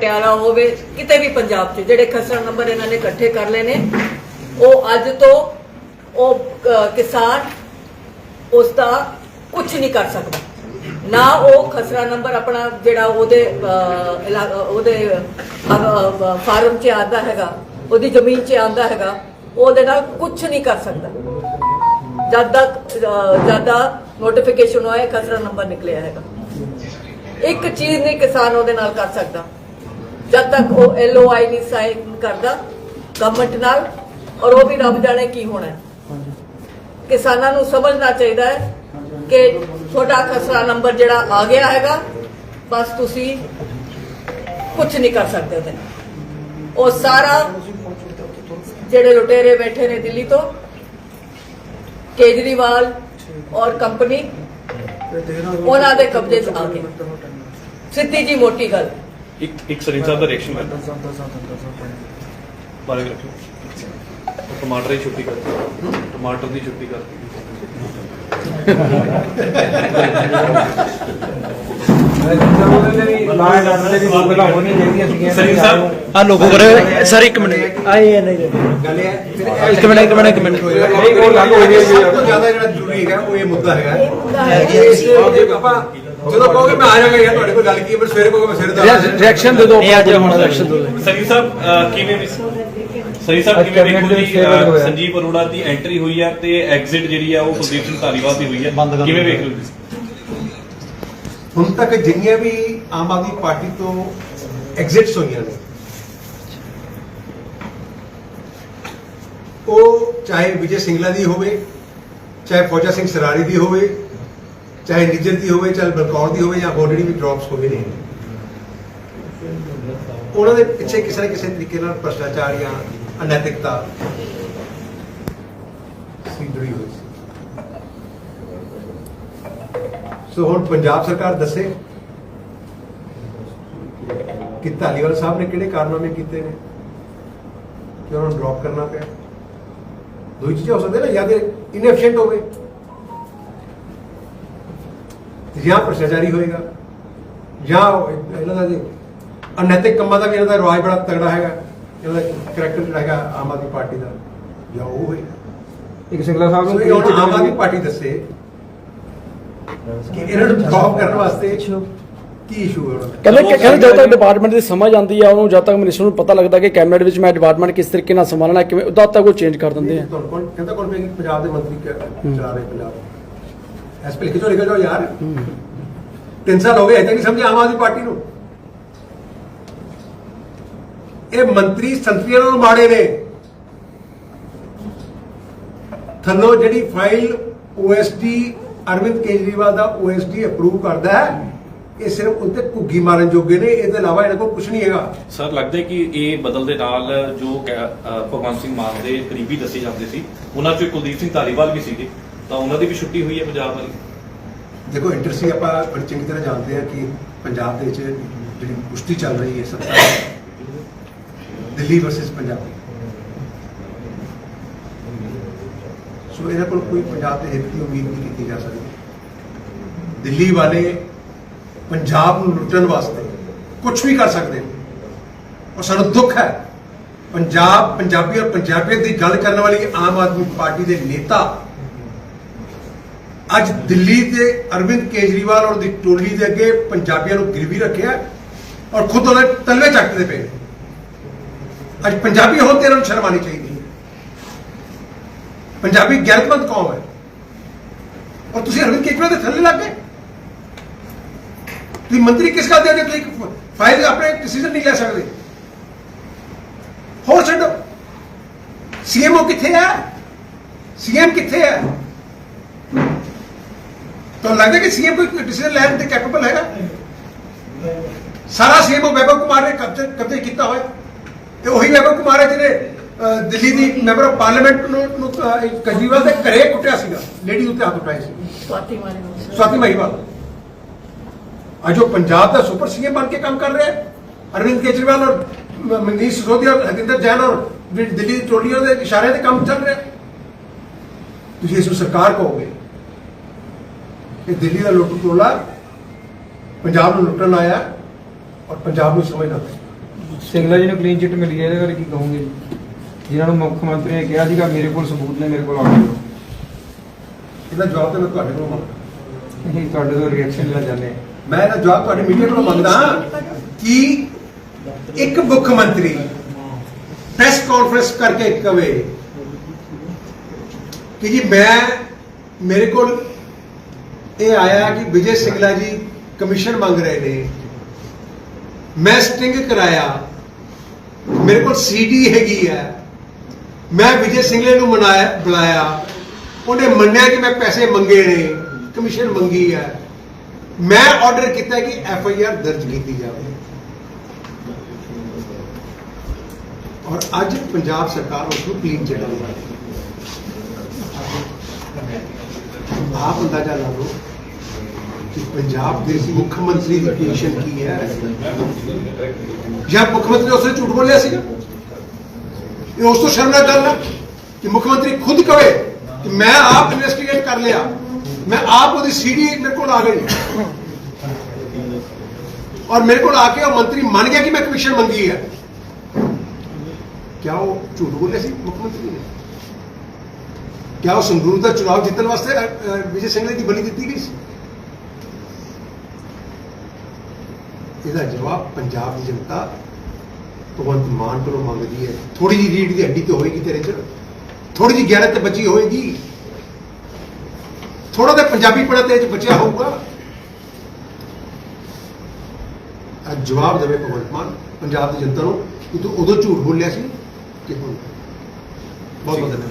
ਪਟਿਆਲਾ ਹੋਵੇ ਕਿਤੇ ਵੀ ਪੰਜਾਬ 'ਚ ਜਿਹੜੇ ਖਸਰਾ ਨੰਬਰ ਇਹਨਾਂ ਨੇ ਇਕੱਠੇ ਕਰ ਲਏ ਨੇ ਉਹ ਅੱਜ ਤੋਂ ਉਹ ਕਿਸਾਨ ਉਸ ਦਾ ਕੁਝ ਨਹੀਂ ਕਰ ਸਕਦਾ। ਨਾ ਉਹ ਖਸਰਾ ਨੰਬਰ ਆਪਣਾ ਜਿਹੜਾ ਉਹਦੇ ਉਹਦੇ ਫਾਰਮ 'ਚ ਆਂਦਾ ਹੈਗਾ ਉਹਦੀ ਜ਼ਮੀਨ 'ਚ ਆਂਦਾ ਹੈਗਾ ਉਹਦੇ ਨਾਲ ਕੁਝ ਨਹੀਂ ਕਰ ਸਕਦਾ। ਜਦ ਤੱਕ ਅ, ਨੋਟੀਫਿਕੇਸ਼ਨ ਹੋਇਆ ਖਸਰਾ ਨੰਬਰ ਨਿਕਲਿਆ ਹੈਗਾ। ਇੱਕ ਚੀਜ਼ ਨਹੀਂ ਕਿਸਾਨ ਉਹਦੇ ਨਾਲ ਕਰ ਸਕਦਾ। ਜਦ ਤੱਕ ਉਹ ਐਲਓਆਈ ਨਹੀਂ ਸਾਈਨ ਕਰਦਾ ਗਵਰਨਮੈਂਟ ਨਾਲ, ਔਰ ਉਹ ਵੀ ਰੱਬ ਜਾਣੇ ਕੀ ਹੋਣਾ ਹੈ। ਕਿਸਾਨਾਂ ਨੂੰ ਸਮਝਣਾ ਚਾਹੀਦਾ ਹੈ ਕਿ ਤੁਹਾਡਾ ਖਸਰਾ ਨੰਬਰ ਜਿਹੜਾ ਆ ਗਿਆ ਹੈਗਾ, ਬਸ ਤੁਸੀਂ ਕੁਝ ਨਹੀਂ ਕਰ ਸਕਦੇ ਉਹਦੇ ਨਾਲ। ਉਹ ਸਾਰਾ ਜਿਹੜੇ ਲੁਟੇਰੇ ਬੈਠੇ ਨੇ ਦਿੱਲੀ ਤੋਂ, ਕੇਜਰੀਵਾਲ ਔਰ ਕੰਪਨੀ, ਉਹਨਾਂ ਦੇ ਕਬਜ਼ੇ 'ਚ ਆ ਗਏ ਸਿੱਧੀ ਜੀ ਮੋਟੀ ਗੱਲ ਇੱਕ ਇੱਕ ਸਰੀਨ ਸਾਹਿਬ ਦਾ ਰਿਐਕਸ਼ਨ ਕਰਦਾ ਬਾਰੇ ਰੱਖੋ ਉਹ ਟਮਾਟਰ ਦੀ ਛੁੱਟੀ ਕਰ ਟਮਾਟਰ ਦੀ ਛੁੱਟੀ ਕਰ ਸਰੀਨ ਸਾਹਿਬ ਆ ਲੋਗੋ ਕਰੇ ਸਰ ਇੱਕ ਮਿੰਟ ਆਏ ਹੈ ਨਹੀਂ ਇੱਕ ਮਿੰਟ ਇੱਕ ਮਿੰਟ ਇੱਕ ਮਿੰਟ ਨਹੀਂ ਉਹ ਗੱਲ ਹੋਈ ਹੈ ਸਭ ਤੋਂ ਜ਼ਿਆਦਾ ਜਿਹੜਾ ਜ਼ਰੂਰੀ ਹੈਗਾ ਉਹ ਇਹ ਮੁੱਦਾ ਹੈਗਾ ਜੇ ਆਪਾਂ ਜਦੋਂ ਕਹੋਗੇ ਮੈਂ ਆ ਜਾਵਾਂਗਾ ਯਾਰ ਤੁਹਾਡੇ ਕੋਲ ਗੱਲ ਕੀ ਹੈ? ਪਰ ਸਵੇਰੇ ਕਹੋਗੇ ਮੈਂ ਸਵੇਰੇ ਦਾ ਰਿਐਕਸ਼ਨ ਦੇ ਦਿਓ ਇਹ ਅੱਜ ਹੁਣ ਰਿਐਕਸ਼ਨ ਦਿਓ। ਸਰੀਨ ਸਾਹਿਬ ਅਹ, ਕਿਵੇਂ ਵੀ ਸਰੀਨ ਸਾਹਿਬ ਕਿਵੇਂ ਵੇਖੋ ਜੀ ਦੇ ਅਹ, ਹੋਇਆ। ਸੰਜੀਵ ਅਰੋੜਾ ਦੀ ਐਂਟਰੀ ਹੋਈ ਹੈ ਤੇ ਐਗਜ਼ਿਟ ਜਿਹੜੀ ਆ ਉਹ ਕੁਲਦੀਪ ਸਿੰਘ ਧਾਲੀਵਾਲ ਦੀ ਹੋਈ ਹੈ ਬੰਦ ਕਰ ਕਿਵੇਂ ਦਿਓ। ਵੇਖ ਰਹੇ ਹੋ ਤੁਸੀਂ? ਹੁਣ ਤੱਕ ਜਿੰਨੀਆਂ ਵੀ ਆਮ ਆਦਮੀ ਪਾਰਟੀ ਤੋਂ ਐਗਜ਼ਿਟਸ ਹੋਈਆਂ ਨੇ ਉਹ ਚਾਹੇ ਵਿਜੇ ਸਿੰਗਲਾ ਦੀ ਹੋਵੇ ਚਾਹੇ ਫੌਜਾ ਸਿੰਘ ਸਰਾਰੀ ਦੀ ਹੋਵੇ ਚਾਹੇ ਨਿੱਜਰ ਦੀ ਹੋਵੇ, ਚਾਹੇ ਬਲਕੌਰ ਦੀ ਹੋਵੇ ਜਾਂ ਹੋਰ ਵੀ ਡ੍ਰੌਪਸ ਹੋਵੇ ਨੇ ਉਹਨਾਂ ਦੇ ਪਿੱਛੇ ਕਿਸੇ ਨਾ ਕਿਸੇ ਤਰੀਕੇ ਨਾਲ ਭ੍ਰਸ਼ਟਾਚਾਰ ਜਾਂ ਅਨੈਤਿਕਤਾ ਸੀ ਹੋਈ ਸੋ। ਹੁਣ ਪੰਜਾਬ ਸਰਕਾਰ ਦੱਸੇ ਕਿ ਧਾਲੀਵਾਲ ਸਾਹਿਬ ਨੇ ਕਿਹੜੇ ਕਾਰਨਾਮੇ ਕੀਤੇ ਨੇ, ਕਿ ਉਹਨਾਂ ਨੂੰ ਡ੍ਰੌਪ ਕਰਨਾ ਪਿਆ। ਦੋ ਚੀਜ਼ਾਂ ਹੋ ਸਕਦੀਆਂ ਨਾ, ਜਾਂ ਤੇ ਇਨਐਫੀਸ਼ੀਐਂਟ ਹੋਵੇ। ਜਾਂ ਭ੍ਰਸ਼ਟਾਚਾਰੀ ਹੋਏਗਾ ਜਾਂ ਇਹਨਾਂ ਦਾ ਜੀ ਅਨੈਤਿਕ ਕੰਮਾਂ ਦਾ ਵੀ ਇਹਨਾਂ ਦਾ ਰਿਵਾਜ ਬੜਾ ਤਗੜਾ ਹੈਗਾ ਇਹਨਾਂ ਦਾ ਕਰੈਕਟਰ ਜਿਹੜਾ ਹੈਗਾ ਆਮ ਆਦਮੀ ਪਾਰਟੀ ਦਾ ਜਾਂ ਉਹ ਹੋਏਗਾ। ਇੱਕ ਸਿੰਗਲਾ ਸਾਹਿਬ ਨੂੰ ਹੁਣ ਆਮ ਆਦਮੀ ਪਾਰਟੀ ਦੱਸੇ ਕਿ ਇਹਨਾਂ ਨੂੰ ਡ੍ਰੌਪ ਕਰਨ ਵਾਸਤੇ ਕੀ ਇਸ਼ੂ ਹੈ ਕਹਿੰਦੇ ਕਿ ਕਹਿੰਦੇ ਜਦ ਤੱਕ ਡਿਪਾਰਟਮੈਂਟ ਦੀ ਸਮਝ ਆਉਂਦੀ ਆ ਉਹਨੂੰ ਜਦ ਤੱਕ ਮਿਨਿਸਟਰ ਨੂੰ ਪਤਾ ਲੱਗਦਾ ਕਿ ਕੈਬਨਿਟ ਵਿੱਚ ਮੈਂ ਡਿਪਾਰਟਮੈਂਟ ਕਿਸ ਤਰੀਕੇ ਨਾਲ ਸੰਭਾਲਣਾ ਕਿਵੇਂ ਉਦੋਂ ਤੱਕ ਉਹ ਚੇਂਜ ਕਰ ਦਿੰਦੇ ਆ। ਕਹਿੰਦਾ ਕੌਣ ਪਿਆ ਕਿ ਪੰਜਾਬ ਦੇ ਮੰਤਰੀ ਚਲਾ ਰਹੇ ਪੰਜਾਬ ਐਸ ਪੇ ਲਿਖ ਜੋ ਯਾਰ। ਤਿੰਨ ਸਾਲ ਹੋ ਗਏ ਅਜੇ ਤੱਕ ਸਮਝਿਆ ਆਮ ਆਦਮੀ ਪਾਰਟੀ ਨੂੰ। ਇਹ ਮੰਤਰੀ ਸੰਤਰੀਆਂ ਨੂੰ ਮਾੜੇ ਨੇ। ਥੱਲੋਂ ਜਿਹੜੀ ਫਾਈਲ ਓਐਸਡੀ ਅਰਵਿੰਦ ਕੇਜਰੀਵਾਲ ਦਾ ਓਐਸਡੀ ਅਪਰੂਵ ਕਰਦਾ ਹੈ, ਇਹ ਸਿਰਫ ਉੱਤੇ ਘੁੱਗੀ ਮਾਰਨ ਜੋਗੇ ਨੇ, ਇਹਦੇ ਇਲਾਵਾ ਇਹਨਾਂ ਕੋਲ ਕੁਝ ਨਹੀਂ ਹੈਗਾ। ਸਰ, ਲੱਗਦਾ ਕਿ ਇਹ ਬਦਲ ਦੇ ਨਾਲ ਜੋ ਭਗਵੰਤ ਸਿੰਘ ਮਾਨ ਦੇ ਕਰੀਬੀ ਦੱਸੇ ਜਾਂਦੇ ਸੀ, ਉਹਨਾਂ ਚੋਂ ਕੁਲਦੀਪ ਸਿੰਘ ਧਾਲੀਵਾਲ ਵੀ ਸੀਗੇ। ਤਾਂ ਉਹਨਾਂ ਦੀ ਵੀ ਛੁੱਟੀ ਹੋਈ ਹੈ ਪੰਜਾਬ ਵਾਲੀ। ਦੇਖੋ ਇੰਟਰਸੀ ਆਪਾਂ ਬੜੀ ਚੰਗੀ ਤਰ੍ਹਾਂ ਜਾਣਦੇ ਹਾਂ ਕਿ ਪੰਜਾਬ ਦੇ ਵਿੱਚ ਜਿਹੜੀ ਕੁਸ਼ਤੀ ਚੱਲ ਰਹੀ ਹੈ ਸੱਤਾ ਦਿੱਲੀ ਵਰਸਸ ਪੰਜਾਬ ਸੋ ਇਹਨਾਂ ਕੋਲ ਕੋਈ ਪੰਜਾਬ ਦੇ ਹਿੱਤ ਦੀ ਉਮੀਦ ਨਹੀਂ ਕੀਤੀ ਜਾ ਸਕਦੀ। ਦਿੱਲੀ ਵਾਲੇ ਪੰਜਾਬ ਨੂੰ ਲੁੱਟਣ ਵਾਸਤੇ ਕੁਝ ਵੀ ਕਰ ਸਕਦੇ ਨੇ। ਔਰ ਸਾਨੂੰ ਦੁੱਖ ਹੈ, ਪੰਜਾਬ ਪੰਜਾਬੀ ਔਰ ਪੰਜਾਬੀਅਤ ਦੀ ਗੱਲ ਕਰਨ ਵਾਲੀ ਆਮ ਆਦਮੀ ਪਾਰਟੀ ਦੇ ਨੇਤਾ ਅੱਜ ਦਿੱਲੀ ਦੇ ਅਰਵਿੰਦ ਕੇਜਰੀਵਾਲ ਔਰ ਦੀ ਟੋਲੀ ਦੇ ਅੱਗੇ ਪੰਜਾਬੀਆਂ ਨੂੰ ਗਿਰਵੀ ਰੱਖਿਆ ਔਰ ਖੁਦ ਉਹਦੇ ਤਲਵੇ ਚੱਕਦੇ ਪਏ ਅੱਜ ਪੰਜਾਬੀ ਹੋਣ ਤੇ ਇਹਨਾਂ ਨੂੰ ਸ਼ਰਮ ਆਉਣੀ ਚਾਹੀਦੀ ਹੈ। ਪੰਜਾਬੀ ਗੈਰਤਮੰਦ ਕੌਮ ਹੈ। ਔਰ ਤੁਸੀਂ ਅਰਵਿੰਦ ਕੇਜਰੀਵਾਲ ਦੇ ਥੱਲੇ ਲੱਗ ਗਏ। ਤੁਸੀਂ ਮੰਤਰੀ ਕਿਸ ਗੱਲ ਦੇ ਅੱਗੇ ਤੁਸੀਂ ਫਾਈਲ ਆਪਣੇ ਡਿਸੀਜਨ ਨਹੀਂ ਲੈ ਸਕਦੇ? ਹੋਰ ਛੱਡੋ। ਸੀਐਮਓ ਕਿੱਥੇ ਹੈ? ਸੀਐਮ ਕਿੱਥੇ ਹੈ? ਤਾਂ ਲੱਗਦਾ ਕਿ ਸੀਐਮ ਕੋਈ ਡਿਸੀਜਨ ਲੈਣ ਤੇ ਕੈਪੇਬਲ ਹੈਗਾ? ਸਾਰਾ ਸੀਐਮ ਵੈਭਵ ਕੁਮਾਰ ਨੇ ਕਬਜ਼ੇ ਕਬਜ਼ੇ ਕੀਤਾ ਹੋਇਆ। ਤੇ ਉਹੀ ਵੈਭਵ ਕੁਮਾਰ ਹੈ ਜਿਹਨੇ ਦਿੱਲੀ ਦੀ ਮੈਂਬਰ ਆਫ ਪਾਰਲੀਮੈਂਟ ਨੂੰ ਕੇਜਰੀਵਾਲ ਦੇ ਘਰੇ ਕੁੱਟਿਆ ਸੀਗਾ। ਲੇਡੀ ਉੱਤੇ ਹੱਥ ਉਠਾਏ ਸੀ। ਸਵਾਤੀ ਨੂੰ। ਸਵਾਤੀ ਅੱਜ ਉਹ ਪੰਜਾਬ ਦਾ ਸੁਪਰ ਸੀਐਮ ਬਣ ਕੇ ਕੰਮ ਕਰ ਰਿਹਾ ਹੈ। ਅਰਵਿੰਦ ਕੇਜਰੀਵਾਲ ਔਰ ਮਨੀਸ਼ ਸਿਸੋਦੀਆ ਔਰ ਹਰਿੰਦਰ ਜੈਨ ਔਰ ਦਿੱਲੀ ਦੀ ਟੋਲੀਆਂ ਦੇ ਇਸ਼ਾਰੇ ਤੇ ਕੰਮ ਚੱਲ ਰਿਹਾ। ਤੁਸੀਂ ਇਸ ਨੂੰ ਸਰਕਾਰ ਕਹੋਗੇ। ਕਿ ਦਿੱਲੀ ਦਾ ਲੁੱਟ ਟੋਲਾ ਪੰਜਾਬ ਨੂੰ ਲੁੱਟਣ ਆਇਆ ਔਰ ਪੰਜਾਬ ਨੂੰ ਸਮਝਣਾ ਚਾਹੀਦਾ ਸਿੰਗਲਾ ਜੀ ਨੂੰ ਕਲੀਨ ਚਿੱਟ ਮਿਲ ਗਿਆ ਇਹਦੇ ਬਾਰੇ ਕੀ ਕਹੋਗੇ ਜੀ? ਜਿਨ੍ਹਾਂ ਨੂੰ ਮੁੱਖ ਮੰਤਰੀ ਨੇ ਕਿਹਾ ਸੀਗਾ ਮੇਰੇ ਕੋਲ ਸਬੂਤ ਨੇ ਮੇਰੇ ਕੋਲ ਆਉਣ ਦਿਓ। ਇਹਦਾ ਜਵਾਬ ਤਾਂ ਮੈਂ ਤੁਹਾਡੇ ਕੋਲੋਂ ਮੰਗਦਾ। ਅਸੀਂ ਤੁਹਾਡੇ ਤੋਂ ਰਿਐਕਸ਼ਨ ਚਾਹੁੰਦੇ ਹਾਂ। ਮੈਂ ਇਹਦਾ ਜਵਾਬ ਤੁਹਾਡੀ ਮੀਡੀਆ ਕੋਲੋਂ ਮੰਗਦਾ ਕਿ ਇੱਕ ਮੁੱਖ ਮੰਤਰੀ ਪ੍ਰੈਸ ਕਾਨਫਰੰਸ ਕਰਕੇ ਕਵੇ ਕਿ ਜੀ ਮੈਂ ਮੇਰੇ ਕੋਲ ਇਹ ਆਇਆ ਕਿ ਵਿਜੇ ਸਿੰਗਲਾ ਜੀ ਕਮਿਸ਼ਨ ਮੰਗ ਰਹੇ ਨੇ। ਮੈਂ ਸਟਿੰਗ ਕਰਾਇਆ। ਮੇਰੇ ਕੋਲ ਸੀਡੀ ਹੈਗੀ ਹੈ ਮੈਂ ਵਿਜੇ ਸਿੰਗਲੇ ਨੂੰ ਮਨਾਇਆ, ਬੁਲਾਇਆ। ਉਹਨੇ ਮੰਨਿਆ ਕਿ ਮੈਂ ਪੈਸੇ ਮੰਗੇ ਨੇ ਕਮਿਸ਼ਨ ਮੰਗੀ ਹੈ ਮੈਂ ਆਰਡਰ ਕੀਤਾ ਕਿ ਐਫ ਆਈ ਆਰ ਦਰਜ ਕੀਤੀ ਜਾਵੇ। ਔਰ ਅੱਜ ਪੰਜਾਬ ਸਰਕਾਰ ਉਸ ਨੂੰ ਕਲੀਨ ਚਿੱਟ ਦੇ ਰਹੀ ਹੈ। ਆਪ ਅੰਦਾਜ਼ਾ ਲਾ ਲਓ। ਕਿ ਪੰਜਾਬ ਦੇ ਮੁੱਖ ਮੰਤਰੀ ਦੀ ਪੋਜੀਸ਼ਨ ਕੀ ਹੈ? ਜਾਂ ਮੁੱਖ ਮੰਤਰੀ ਨੇ ਉਸਨੇ ਝੂਠ ਬੋਲਿਆ ਸੀਗਾ? ਇਹ ਉਸ ਤੋਂ ਸ਼ਰਮਨਾਕ ਗੱਲ ਹੈ ਕਿ ਮੁੱਖ ਮੰਤਰੀ ਖੁਦ ਕਵੇ ਕਿ ਮੈਂ ਆਪ ਇਨਵੈਸਟੀਗੇਟ ਕਰ ਲਿਆ। ਮੈਂ ਆਪ ਉਹਦੀ ਸੀਡੀ ਮੇਰੇ ਕੋਲ ਆ ਗਈ। ਔਰ ਮੇਰੇ ਕੋਲ ਆ ਕੇ ਉਹ ਮੰਤਰੀ ਮੰਨ ਗਿਆ ਕਿ ਮੈਂ ਕਮਿਸ਼ਨ ਮੰਗੀ ਹੈ। ਕਿਆ ਉਹ ਝੂਠ ਬੋਲਿਆ ਸੀ ਮੁੱਖ ਮੰਤਰੀ ਨੇ? ਕਿਆ ਉਹ ਸੰਗਰੂਰ ਦਾ ਚੁਣਾਵ ਜਿੱਤਣ ਵਾਸਤੇ ਵਿਜੇ ਸਿੰਘਲੇ ਦੀ ਬਲੀ ਦਿੱਤੀ ਗਈ ਸੀ? ਇਹਦਾ ਜਵਾਬ ਪੰਜਾਬ ਦੀ ਜਨਤਾ ਭਗਵੰਤ ਮਾਨ ਕੋਲੋਂ ਮੰਗਦੀ ਹੈ। ਥੋੜੀ ਜਿਹੀ ਰੀੜ ਦੀ ਹੱਡੀ ਤੇ ਹੋਏਗੀ ਤੇਰੇ ਚ। ਥੋੜੀ ਜਿਹੀ ਗੈਰਤ ਤੇ ਬਚੀ ਹੋਏਗੀ। ਥੋੜਾ ਜਿਹਾ ਪੰਜਾਬੀਪਣਾ ਤੇਰੇ ਚ ਬਚਿਆ ਹੋਊਗਾ। ਅੱਜ ਜਵਾਬ ਦੇਵੇ ਭਗਵੰਤ ਮਾਨ ਪੰਜਾਬ ਦੀ ਜਨਤਾ ਨੂੰ। ਕਿ ਤੂੰ ਉਦੋਂ ਝੂਠ ਬੋਲਿਆ ਸੀ ਕਿ ਹੁਣ? ਬਹੁਤ ਬਹੁਤ ਧੰਨਵਾਦ।